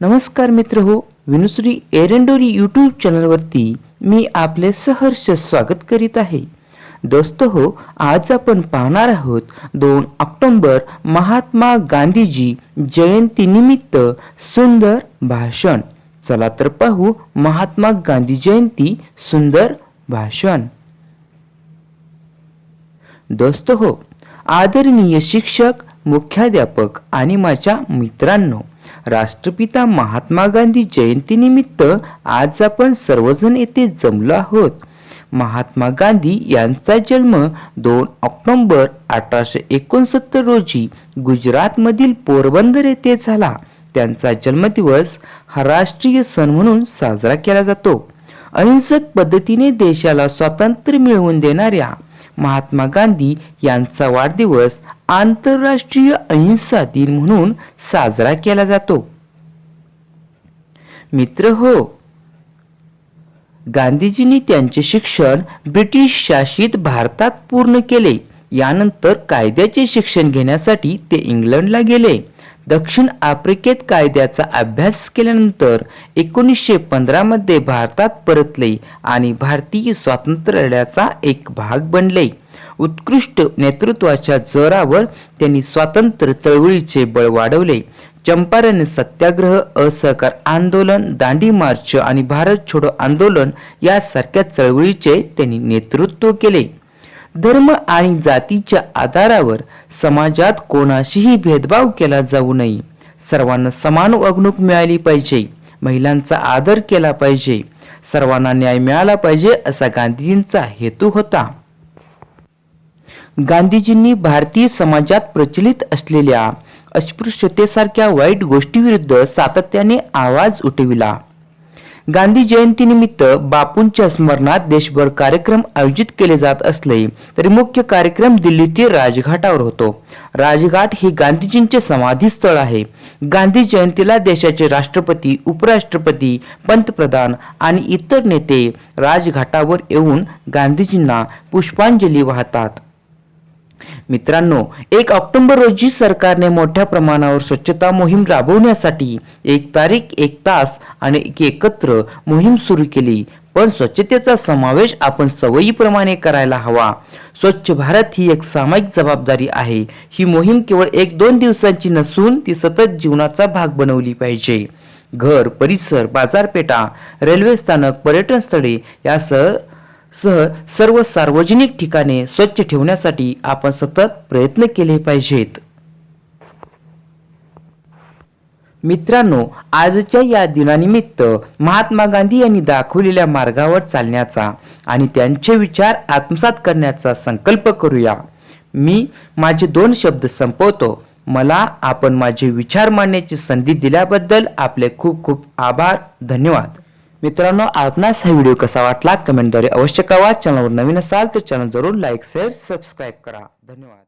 नमस्कार मित्र हो विनुश्री एरंडोरी यूट्यूब चॅनलवरती मी आपले सहर्ष स्वागत करीत आहे. दोस्त हो आज आपण पाहणार आहोत दोन ऑक्टोंबर महात्मा गांधीजी जयंतीनिमित्त सुंदर भाषण. चला तर पाहू महात्मा गांधी जयंती सुंदर भाषण. दोस्त हो आदरणीय शिक्षक मुख्याध्यापक आणि माझ्या मित्रांनो राष्ट्रपिता महात्मा गांधी जयंतीनिमित्त आज आपण सर्वजण येथे जमलो आहोत. महात्मा गांधी यांचा जन्म दोन ऑक्टोंबर अठराशे एकोणसत्तर रोजी गुजरातमधील पोरबंदर येथे झाला. त्यांचा जन्मदिवस हा राष्ट्रीय सण म्हणून साजरा केला जातो. अहिंसक पद्धतीने देशाला स्वातंत्र्य मिळवून देणाऱ्या महात्मा गांधी यांचा वाढदिवस आंतरराष्ट्रीय अहिंसा दिन म्हणून साजरा केला जातो. मित्र हो गांधीजींनी त्यांचे शिक्षण ब्रिटिश शासित भारतात पूर्ण केले. यानंतर कायद्याचे शिक्षण घेण्यासाठी ते इंग्लंडला गेले. दक्षिण आफ्रिकेत कायद्याचा अभ्यास केल्यानंतर एकोणीसशे पंधरामध्ये भारतात परतले आणि भारतीय स्वातंत्र्य लढ्याचा एक भाग बनले. उत्कृष्ट नेतृत्वाच्या जोरावर त्यांनी स्वातंत्र्य चळवळीचे बळ वाढवले. चंपारण सत्याग्रह असहकार आंदोलन दांडी मार्च आणि भारत छोडो आंदोलन यासारख्या चळवळीचे त्यांनी नेतृत्व केले. धर्म आणि जातीच्या आधारावर समाजात कोणाशीही भेदभाव केला जाऊ नये. सर्वांना समान वागणूक मिळाली पाहिजे. महिलांचा आदर केला पाहिजे. सर्वांना न्याय मिळाला पाहिजे असा गांधीजींचा हेतू होता. गांधीजींनी भारतीय समाजात प्रचलित असलेल्या अस्पृश्यतेसारख्या वाईट गोष्टीविरुद्ध सातत्याने आवाज उठविला. गांधी जयंतीनिमित्त बापूंच्या स्मरणात देशभर कार्यक्रम आयोजित केले जात असले तरी मुख्य कार्यक्रम दिल्लीतील राजघाटावर होतो. राजघाट हे गांधीजींचे समाधी स्थळ आहे. गांधी जयंतीला देशाचे राष्ट्रपती उपराष्ट्रपती पंतप्रधान आणि इतर नेते राजघाटावर येऊन गांधीजींना पुष्पांजली वाहतात. मित्रांनो एक ऑक्टोबर रोजी सरकारने मोठ्या प्रमाणावर स्वच्छता मोहीम राबवण्यासाठी एक तारीख एक तास आणि एक एकत्र मोहीम सुरू केली. पण स्वच्छतेचा समावेश आपण सवयीप्रमाणे करायला हवा. स्वच्छ भारत ही एक सामायिक जबाबदारी आहे. ही मोहीम केवळ एक दोन दिवसांची नसून ती सतत जीवनाचा भाग बनवली पाहिजे. घर परिसर बाजारपेठा रेल्वे स्थानक पर्यटन स्थळे यासह सह सर्व सार्वजनिक ठिकाणे स्वच्छ ठेवण्यासाठी आपण सतत प्रयत्न केले पाहिजेत. मित्रांनो आजच्या या दिनानिमित्त महात्मा गांधी यांनी दाखवलेल्या मार्गावर चालण्याचा आणि त्यांचे विचार आत्मसात करण्याचा संकल्प करूया. मी माझे दोन शब्द संपवतो. मला आपण माझे विचार मांडण्याची संधी दिल्याबद्दल आपले खूप खूप आभार. धन्यवाद. मित्रांनो आपणास हा व्हिडिओ कसा वाटला कमेंटद्वारे अवश्य कळवा. चॅनलवर नवीन असाल तर चॅनल जरूर लाईक शेअर सबस्क्राईब करा. धन्यवाद.